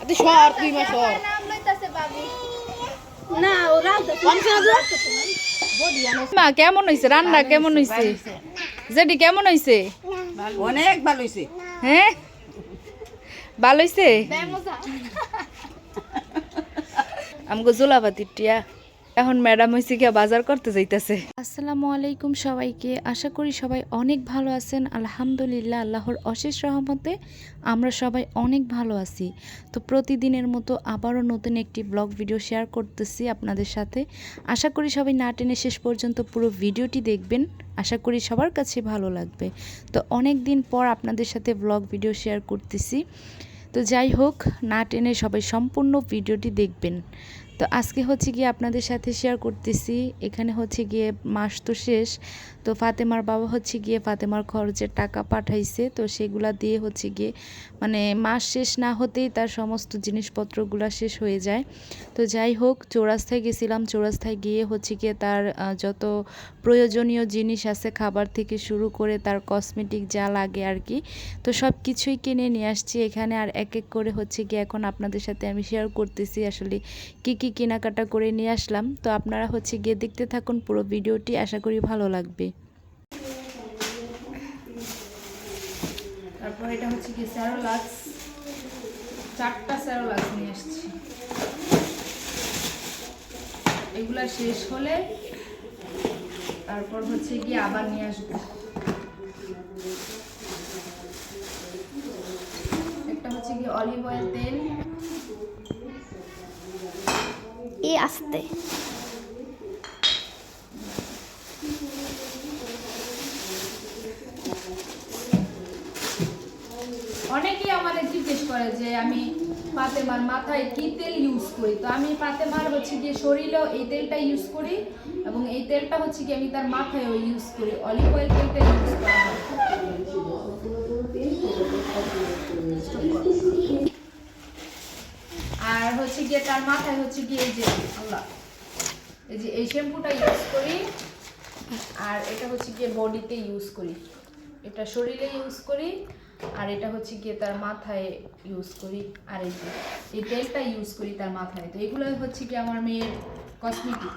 তুই সর তুই মা সর কেমন হইছে? রান্না কেমন হইছে? জেডি কেমন হইছে? অনেক ভালো হয়েছে হ্যাঁ? ভালো হইছে? মজা আমগো জোলাপাতির টিয়া। এখন ম্যাডাম হইছে কি বাজার করতে যাইতেছে। আসসালামু আলাইকুম সবাইকে। আশা করি সবাই অনেক ভালো আছেন। আলহামদুলিল্লাহ, আল্লাহর অশেষ রহমতে আমরা সবাই অনেক ভালো আছি। তো প্রতিদিনের মতো আবারও নতুন একটি ব্লগ ভিডিও শেয়ার করতেছি আপনাদের সাথে। আশা করি সবাই না টেনে শেষ পর্যন্ত পুরো ভিডিওটি দেখবেন। আশা করি সবার কাছে ভালো লাগবে। তো অনেক দিন পর আপনাদের সাথে ব্লগ ভিডিও শেয়ার করতেছি। তো যাই হোক, না টেনে সবাই সম্পূর্ণ ভিডিওটি দেখবেন। তো আজকে হচ্ছে গিয়ে আপনাদের সাথে শেয়ার করতেছি। এখানে হচ্ছে গিয়ে মাস তো শেষ। তো ফাতেমার বাবা হচ্ছে গিয়ে ফাতেমার খরচের টাকা পাঠাইছে। তো সেগুলা দিয়ে হচ্ছে গিয়ে মানে মাস শেষ না হতেই তার সমস্ত জিনিসপত্রগুলো শেষ হয়ে যায়। তো যাই হোক, চৌরাস্তায় গেছিলাম। চৌরাস্তায় গিয়ে হচ্ছে গিয়ে তার যত প্রয়োজনীয় জিনিস আছে খাবার থেকে শুরু করে তার কসমেটিক যা লাগে আর কি, তো সব কিছুই কিনে নিয়ে আসছি এখানে। আর এক এক করে হচ্ছে গিয়ে এখন আপনাদের সাথে আমি শেয়ার করতেছি আসলে কি কি কেনাকাটা করে নিয়ে আসলাম। তো আপনারা হচ্ছে গিয়ে দেখতে থাকুন পুরো ভিডিওটি, আশা করি ভালো লাগবে। তারপর এটা হচ্ছে কি স্যারোলাক্স। চারটা স্যারোলাক্স নিয়ে আসছি এগুলা শেষ হলে তারপর হচ্ছে গিয়ে আবার নিয়ে আসব। একটা হচ্ছে কি অলিভ অয়েল তেল। এই আসতে। অনেকেই আমাদের জিজ্ঞেস করে যে আমি পাতেমার মাথায় কি তেল ইউজ করি? তো আমি পাতেমার হচ্ছে গিয়ে শরীরেও এই তেলটা ইউজ করি এবং এই তেলটা হচ্ছে কি আমি তার মাথায়ও ইউজ করি। অলিভ অয়েল তেলটা ইউজ করা হয়। আর হচ্ছে গিয়ে তার মাথায় হচ্ছে গিয়ে এই যে, আল্লাহ। এই যে এই শ্যাম্পুটা ইউজ করি, আর এটা হচ্ছে গিয়ে বডিতে ইউজ করি। এটা শরীরে ইউজ করি, আর এটা হচ্ছে গিয়ে তার মাথায় ইউজ করি। আর এই যে, এই তেলটা ইউজ করি তার মাথায়। তো এগুলো হচ্ছে কি আমার মেয়ের কসমেটিক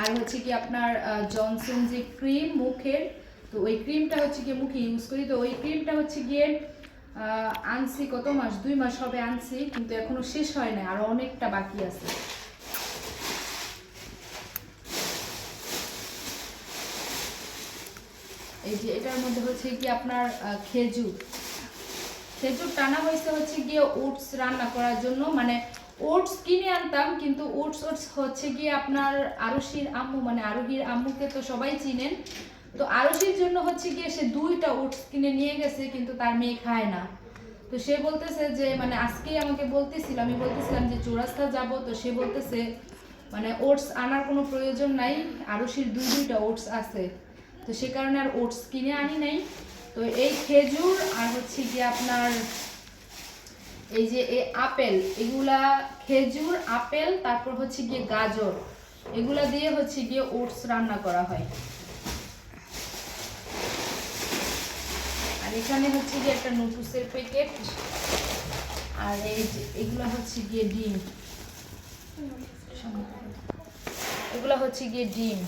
আর হচ্ছে কি আপনার জনসন যে ক্রিম মুখের, তো ওই ক্রিমটা হচ্ছে গিয়ে মুখে ইউজ করি। তো ওই ক্রিমটা হচ্ছে গিয়ে আনছি কত মাস, দুই মাস হবে আনছি, কিন্তু এখনও শেষ হয় না আর অনেকটা বাকি আছে। এই যে এটার মধ্যে হচ্ছে কি আপনার খেজুর। খেজুর টানা হয়েছে হচ্ছে গিয়ে ওটস রান্না করার জন্য মানে ওটস কিনে আনতাম, কিন্তু ওটস ওটস হচ্ছে গিয়ে আপনার আরশির আম্মু মানে আরোহীর আম্মুকে তো সবাই চিনেন তো আরশির জন্য হচ্ছে গিয়ে সে দুইটা ওটস কিনে নিয়ে গেছে, কিন্তু তার মেয়ে খায় না। তো সে বলতেছে যে মানে আজকেই আমাকে বলতেছিল, আমি বলতেছিলাম যে চৌরাস্তা যাব, তো সে বলতেছে মানে ওটস আনার কোনো প্রয়োজন নাই আরশির দুই দুইটা ওটস আছে। তো সে কারণে আর ওটস কিনে আনি নাই। তো এই খেজুর আর হচ্ছে গিয়ে আপনার এই যে এই আপেল, এগুলা খেজুর, আপেল, তারপর হচ্ছে গিয়ে গাজর, এগুলা দিয়ে হচ্ছে গিয়ে ওটস রান্না করা হয়। এখানে হচ্ছে গিয়ে একটা নুটুসের প্যাকেট আর এই এগুলা হচ্ছে গিয়ে ডিম। এগুলো হচ্ছে গিয়ে ডিম।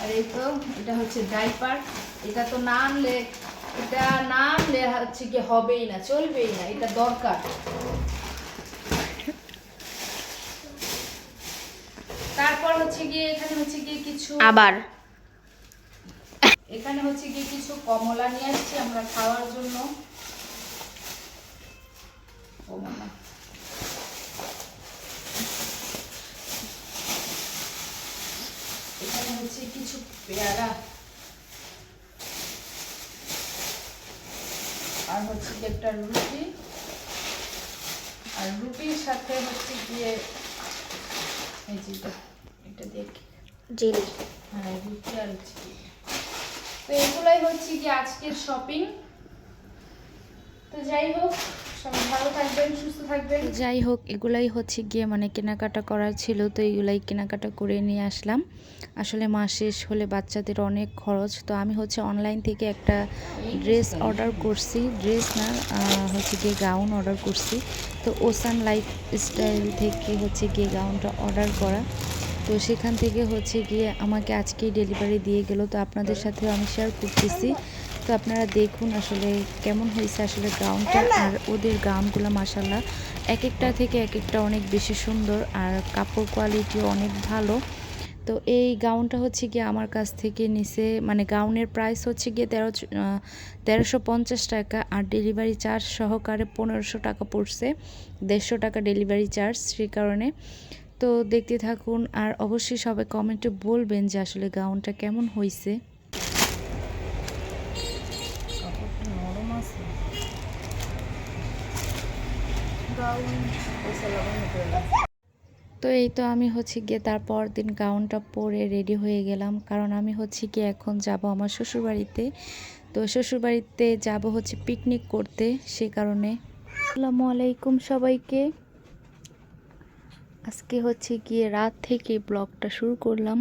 আর এই তো, এটা হচ্ছে ডাইপার এটা তো না আনলে, এটা না আনলে হচ্ছে কি হবেই না, চলবেই না, এটা দরকার তারপর হচ্ছে গিয়ে এখানে হচ্ছে গিয়ে কিছু আবার। এখানে হচ্ছে গিয়ে কিছু কমলা নিয়ে আসছি আমরা খাওয়ার জন্য। ও এখানে হচ্ছে কিছু পেয়ারা। আর হচ্ছে কি একটা রুটি। আর রুটির সাথে হচ্ছে গিয়ে এই যে এটা, দেখি। জেলি। হ্যাঁ রুটি আর তো এগুলাই হচ্ছে কি আজকের শপিং তো যাই হোক ভালো থাকবেন সুস্থ থাকবেন। যাই হোক এগুলাই হচ্ছে গিয়ে মানে কেনাকাটা করার ছিল তো এগুলাই কেনাকাটা করে নিয়ে আসলাম। আসলে মাস শেষ হলে বাচ্চাদের অনেক খরচ তো আমি হচ্ছে অনলাইন থেকে একটা ড্রেস অর্ডার করছি। ড্রেস না হচ্ছে গিয়ে গাউন অর্ডার করছি। তো ওসান লাইফ স্টাইল থেকে হচ্ছে গিয়ে গাউনটা অর্ডার করা। তো সেখান থেকে হচ্ছে গিয়ে আমাকে আজকেই ডেলিভারি দিয়ে গেল। তো আপনাদের সাথেও আমি শেয়ার করতেছি। তো আপনারা দেখুন আসলে কেমন হয়েছে আসলে গাউনটা আর ওদের গাউনগুলো মাসাল্লাহ এক একটা থেকে এক একটা অনেক বেশি সুন্দর আর কাপড় কোয়ালিটিও অনেক ভালো। তো এই গাউনটা হচ্ছে গিয়ে আমার কাছ থেকে নিছে মানে গাউনের প্রাইস হচ্ছে গিয়ে তেরো, তেরোশো পঞ্চাশ টাকা আর ডেলিভারি চার্জ সহকারে পনেরোশো টাকা পড়ছে। দেড়শো টাকা ডেলিভারি চার্জ সেই কারণে। তো দেখতে থাকুন আর অবশ্যই সবাই কমেন্টে বলবেন যে আসলে গাউনটা কেমন হয়েছে তো এই তো আমি হচ্ছে গিয়ে তারপর দিন গাউনটা পরে রেডি হয়ে গেলাম। কারণ আমি হচ্ছে গিয়ে এখন যাব আমার শ্বশুরবাড়িতে। তো শ্বশুরবাড়িতে যাব হচ্ছে পিকনিক করতে, সে কারণে। আসসালামু আলাইকুম সবাইকে। আজকে হচ্ছে গিয়ে রাত থেকে ব্লগটা শুরু করলাম।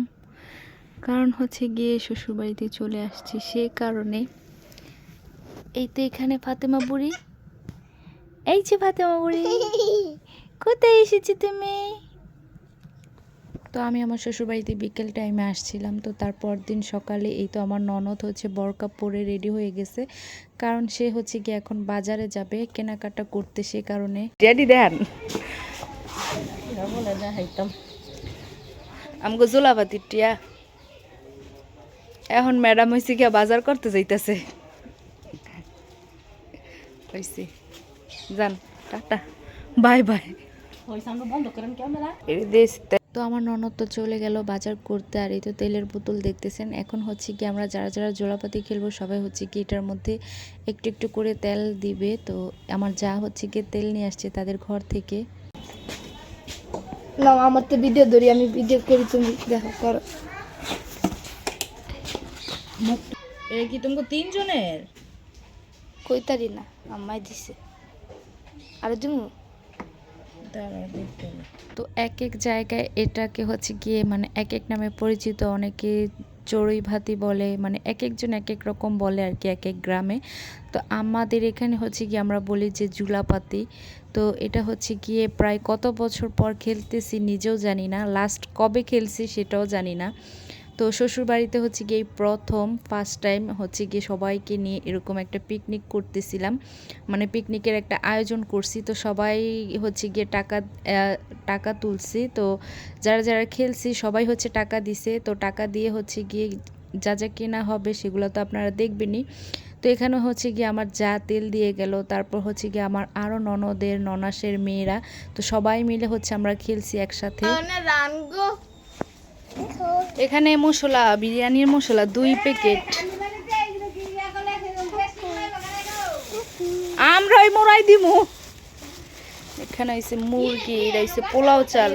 কারণ হচ্ছে গিয়ে শ্বশুরবাড়িতে চলে আসছি সে কারণে। এই তো এখানে ফাতেমা বুড়ি। এই যে ফাতেমা বুড়ি, কোথায় এসেছি তুমি? তো আমি আমার শ্বশুরবাড়িতে বিকেল টাইমে আসছিলাম, তো তারপর দিন সকালে এই তো আমার ননদ হচ্ছে বরকা পরে রেডি হয়ে গেছে। কারণ সে হচ্ছে গিয়ে এখন বাজারে যাবে, কেনাকাটা করতে সে কারণে। রেডি দেন। আমগো টিয়া এখন ম্যাডাম হয়েছে গিয়া বাজার করতে যাইতেছে হয়েছে যান টাটা বাই বাই তো আমার ননদ তো চলে গেল বাজার করতে আর এই তো তেলের বোতল দেখতেছেন। এখন হচ্ছে কি আমরা যারা যারা জোড়াপাতি খেলব সবাই হচ্ছে কি এটার মধ্যে একটু একটু করে তেল দিবে। তো আমার যা হচ্ছে কি তেল নিয়ে আসছে তাদের ঘর থেকে। না আমার তো ভিডিও ধরি আমি ভিডিও করি তুমি দেখো করো। এ কি তোমাকে তিনজনের? কইতারি না আমায় দিছে। আর তুমি তো এক এক জায়গায় এটাকে হচ্ছে গিয়ে মানে এক এক নামে পরিচিত অনেকে চড়ুই ভাতি বলে মানে এক একজন এক এক রকম বলে আর কি এক এক গ্রামে। তো আমাদের এখানে হচ্ছে কি আমরা বলি যে জুলাপাতি তো এটা হচ্ছে গিয়ে প্রায় কত বছর পর খেলতেছি নিজেও জানি না লাস্ট কবে খেলছি সেটাও জানি না। তো শ্বশুরবাড়িতে হচ্ছে গিয়ে প্রথম ফার্স্ট টাইম হচ্ছে গিয়ে সবাইকে নিয়ে এরকম একটা পিকনিক করতেছিলাম। মানে পিকনিকের একটা আয়োজন করছি। তো সবাই হচ্ছে গিয়ে টাকা টাকা তুলছি। তো যারা যারা খেলছি সবাই হচ্ছে টাকা দিছে। তো টাকা দিয়ে হচ্ছে গিয়ে যা যা কেনা হবে সেগুলো তো আপনারা দেখবেনই। তো এখানে হচ্ছে গিয়ে আমার যা তেল দিয়ে গেল, তারপর হচ্ছে গিয়ে আমার আরও ননদের, ননাসের মেয়েরা, তো সবাই মিলে হচ্ছে আমরা খেলছি একসাথে। এখানে মশলা, বিরিয়ানির মশলা, দুই প্যাকেট। আমরা ওই মোরাই দিমু। এখানে হইছে মুরগি হইছে পোলাও চাল।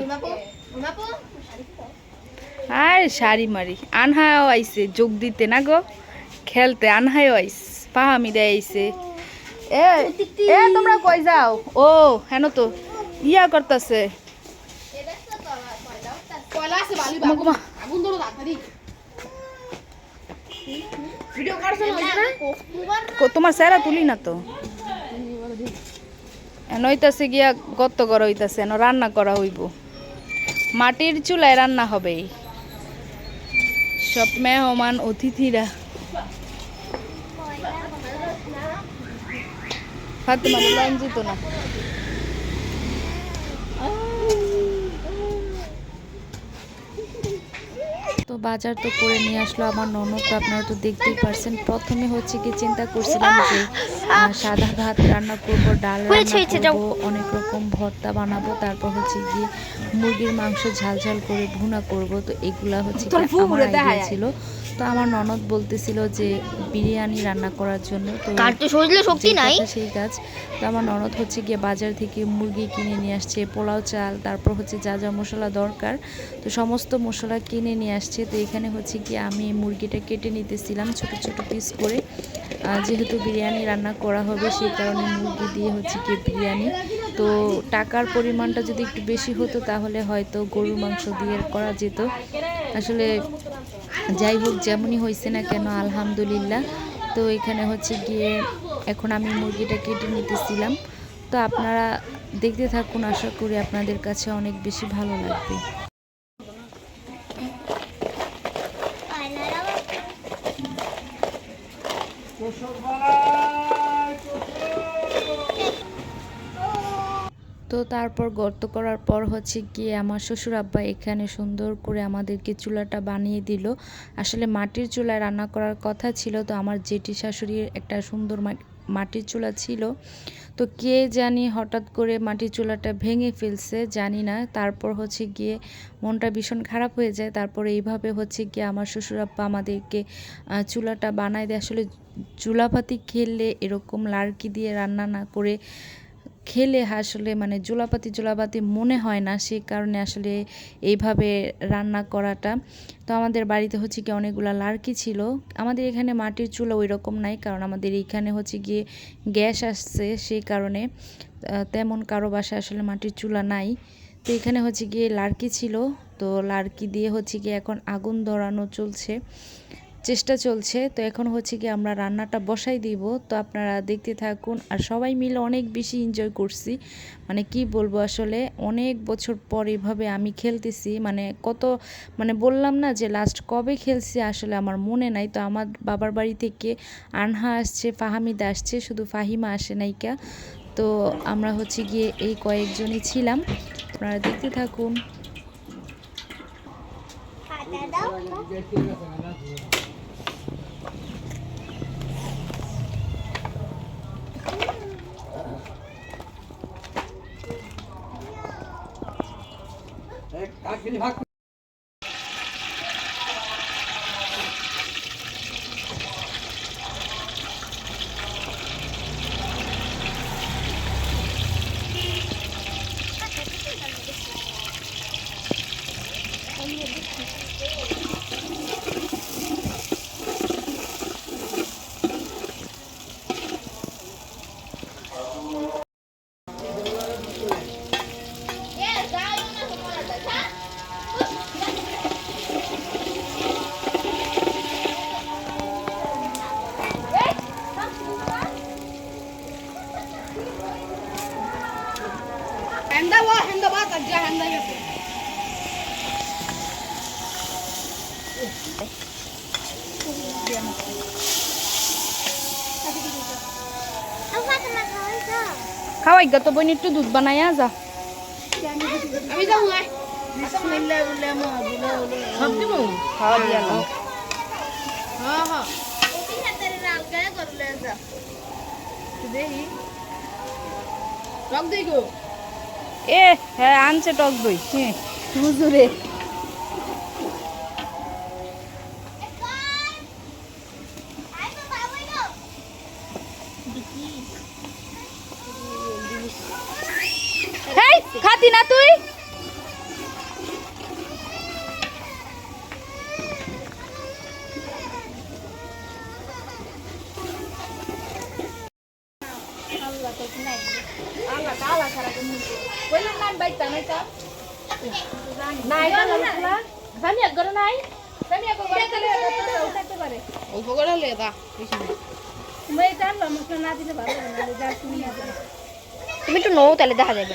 আর শাড়ি মারি। আনহাও আইসে যোগ দিতে না গো। খেলতে আনহাও আইস, পাহামি দেয় আইছে। এ এ, তোমরা কই যাও? ও, হেন তো, ইয়া করতেছে। পয়লা বালি মা আগুন ধরো তাড়াতাড়ি। ভিডিও করছ না? কো- তোমার স্যারা তুলি না তো। নইতাছে গিয়া গত্ত করা হইতাছে রান্না করা হইব। মাটির চুলায় রান্না হবে। সব মেহমান অতিথিরা। ফাতেমা লঞ্জিত না। তো বাজার তো করে নিয়ে আসলো আমার ননদ আপনারা তো দেখতেই পারছেন। প্রথমে হচ্ছে কি চিন্তা করছিলাম যে সাদা ভাত রান্না করব ডাল করব রান্না অনেক রকম ভর্তা বানাবো তারপর হচ্ছে গিয়ে মুরগির মাংস ঝাল ঝাল করে ভুনা করব। তো এগুলা হচ্ছে আমার আইডিয়া ছিল। তো আমার ননদ বলতেছিল যে বিরিয়ানি রান্না করার জন্য তো কাটতে সজলে শক্তি নাই? সেই কাজ তো আমার ননদ হচ্ছে গিয়ে বাজার থেকে মুরগি কিনে নিয়ে আসছে পোলাও চাল তারপর হচ্ছে যা যা মশলা দরকার তো সমস্ত মশলা কিনে নিয়ে আসছে। তো এখানে হচ্ছে কি আমি মুরগিটা কেটে নিতেছিলাম ছোট ছোট পিস করে। যেহেতু বিরিয়ানি রান্না করা হবে সেই কারণে মুরগি দিয়ে হচ্ছে কি বিরিয়ানি। তো টাকার পরিমাণটা যদি একটু বেশি হতো তাহলে হয়তো গরুর মাংস দিয়ে করা যেত। আসলে যাই হোক, যেমনই হয়েছে না কেন, আলহামদুলিল্লাহ। তো এখানে হচ্ছে গিয়ে এখন আমি মুরগিটা কেটে নিতেছিলাম। তো আপনারা দেখতে থাকুন, আশা করি আপনাদের কাছে অনেক বেশি ভালো লাগবে। তো তারপর গর্ত করার পর হচ্ছে গিয়ে আমার শ্বশুর আব্বা এখানে সুন্দর করে আমাদেরকে চুলাটা বানিয়ে দিল। আসলে মাটির চুলায় রান্না করার কথা ছিল, তো আমার জেঠি শাশুড়ির একটা সুন্দর মাটির চুলা ছিল। তো কে জানি হঠাৎ করে মাটির চুলাটা ভেঙে ফেলছে, জানি না। তারপর হচ্ছে গিয়ে মনটা ভীষণ খারাপ হয়ে যায়। তারপর এইভাবে হচ্ছে গিয়ে আমার শ্বশুর আব্বা আমাদেরকে চুলাটা বানায় দেয়। আসলে চুলাপাতি খেলে এরকম লাড়কি দিয়ে রান্না না করে খেলে আসলে মানে জোলাপাতি জোলাপাতি মনে হয় না সেই কারণে আসলে এইভাবে রান্না করাটা। তো আমাদের বাড়িতে হচ্ছে কি অনেকগুলো লার্কি ছিল। আমাদের এখানে মাটির চুলা ওই রকম নাই কারণ আমাদের এইখানে হচ্ছে গিয়ে গ্যাস আসছে সেই কারণে তেমন কারও বাসায় আসলে মাটির চুলা নাই। তো এখানে হচ্ছে গিয়ে লার্কি ছিল। তো লার্কি দিয়ে হচ্ছে গিয়ে এখন আগুন ধরানো চলছে। চেষ্টা চলছে। তো এখন হচ্ছে কি আমরা রান্নাটা বসাই দিব। তো আপনারা দেখতে থাকুন। আর সবাই মিলে অনেক বেশি এনজয় করছি। মানে কি বলব আসলে, অনেক বছর পর এভাবে আমি খেলতেছি। মানে কত মানে বললাম না যে লাস্ট কবে খেলছি আসলে আমার মনে নাই। তো আমার বাবার বাড়ি থেকে আনহা আসছে, ফাহামিদা আসছে, শুধু ফাহিমা আসে নাইকা তো আমরা হচ্ছে গিয়ে এই কয়েকজনই ছিলাম। আপনারা দেখতে থাকুন। 给你妈 খাওয়াই গা তো বোন একটু দুধ বানাইয়া যা। আমি যাব সব দিব? খাওয়া দিয়া হ্যাঁ হ্যাঁ। রক গো? এ হ্যাঁ আনছে টক দই। হ্যাঁ হুজুরে। হেই খাতি না তুই? তুমি একটু নৌ তাহলে দেখা যাবে।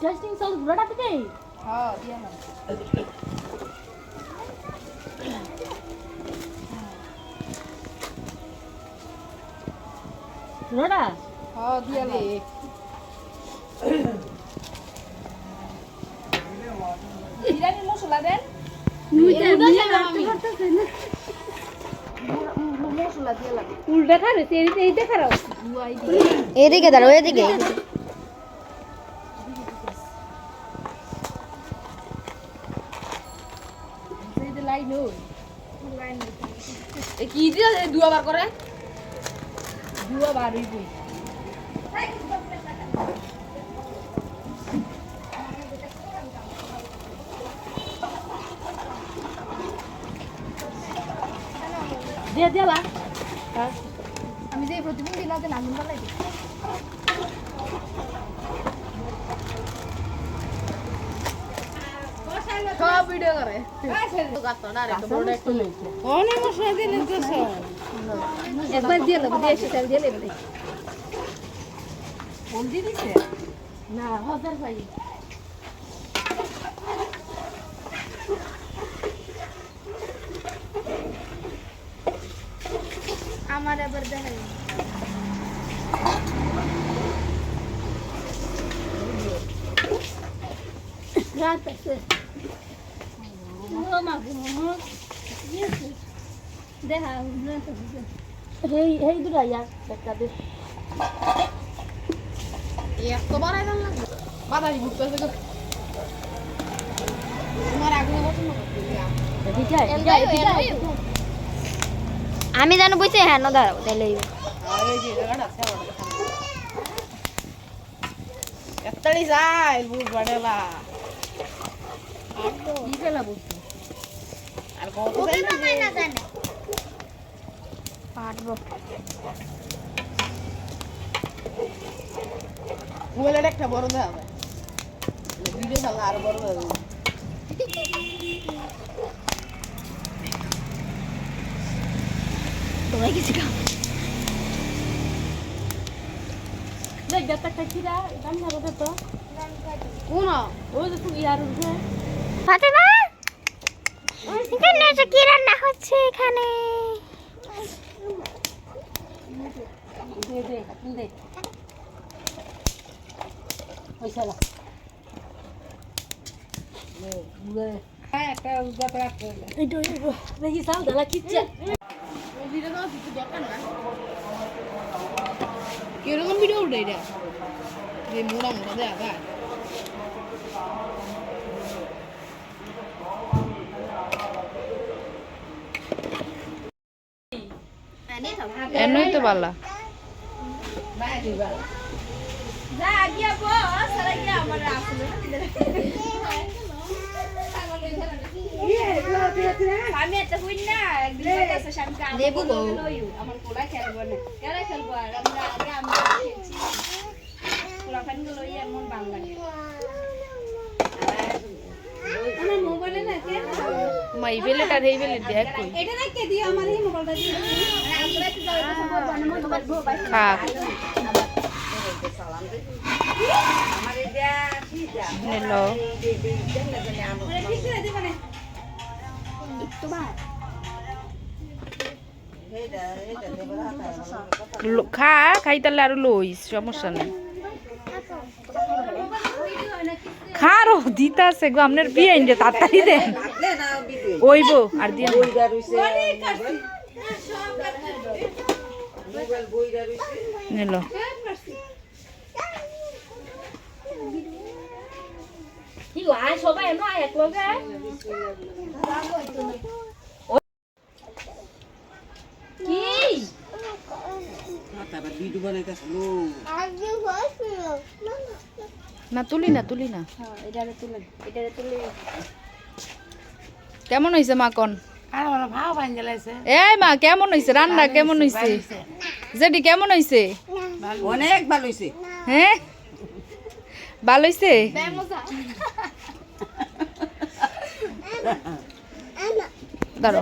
টেস্টিং সস বুড়াটা থেকে হ্যাঁ দিয়া না রোডা হ্যাঁ দিয়া লে বিরিয়ানির মশলা দেন। মশলা দিয়ে লাগে উল্টা খারাপ। এদিকে দাঁড়াও এদিকে। দুয়াবার করে? হইবই দিয়ে দিলা আমি যে প্রতিদিন দিলাতে নাগুন বলাই সব ভিডিও করে। গাতো না রে তো বড় একটু অনেক মশলা দিলেন তো সব একবার দিয়ে লাগবে দিয়ে এসে তেল দিয়ে লেবে হলদি দিছে না হাজার পাই আমার আবার দেখা রাত আছে দেখা হেই হেই দুটা ইয়া একটা দে। এত বাড়াই দাম লাগবে। বাদাই ভুগতে আছে গো তোমার আগুন পছন্দ করতে আমি জানো বুঝছি হ্যাঁ না আমার এত্তাড়ি যাই বুট বাড়েলা আর কত না পারব। মোবাইলের একটা বড় দেওয়া হবে ভিডিও চালা আরও বড় দেওয়া তোমায় কিছু খাও দেখ গাতা খাইছিরা রান্না করে তো কোন? ওই যে তুমি ইয়ার উঠে ফাতেমা? এখানে কি রান্না হচ্ছে এখানে? দে দে দে পয়সালা দেখি সাল দালা কিচ্ছে কীরকম ভিডিও উঠে এটা যে মোড়া মোড়া দেয়া যায় এনই তো বালা যা গিয়া বস আর গিয়া আমার আসলে আমি একটা হই না একদিন কাছে শামকা দেবো গো। আমার পোলা খেলব না। কেন খেলব? আর আমরা আগে আমরা খেলছি। পোলা ফানগুলো এমন ভালো লাগে আমার মোবাইলে না কেন মা বেলেটা এই বেলে দেখ এটা না কে দিও আমার এই মোবাইলটা দিয়ে খাক খা খাইতালে আর লইস সমস্যা নেই খারো দিতা আছে গো আপনার বিয়ে আইন তাড়াতাড়ি দেন ওইব আর দিয়ে বইরা রইছে মোবাইল বইরা রইছে নিল কি আয় সবাই এনো আয় এক লগে কি তারপর ভিডিও বানাইতাছ লো না তুলি না তুলি না। হ্যাঁ এটারে তুলে এটারে তুলে কেমন হইছে মা কন? এই মা কেমন হইছে? রান্না কেমন হইছে। জেডি কেমন হইছে? অনেক ভালো হইছে। হ্যাঁ ভালো হইছে? মজা দাঁড়ো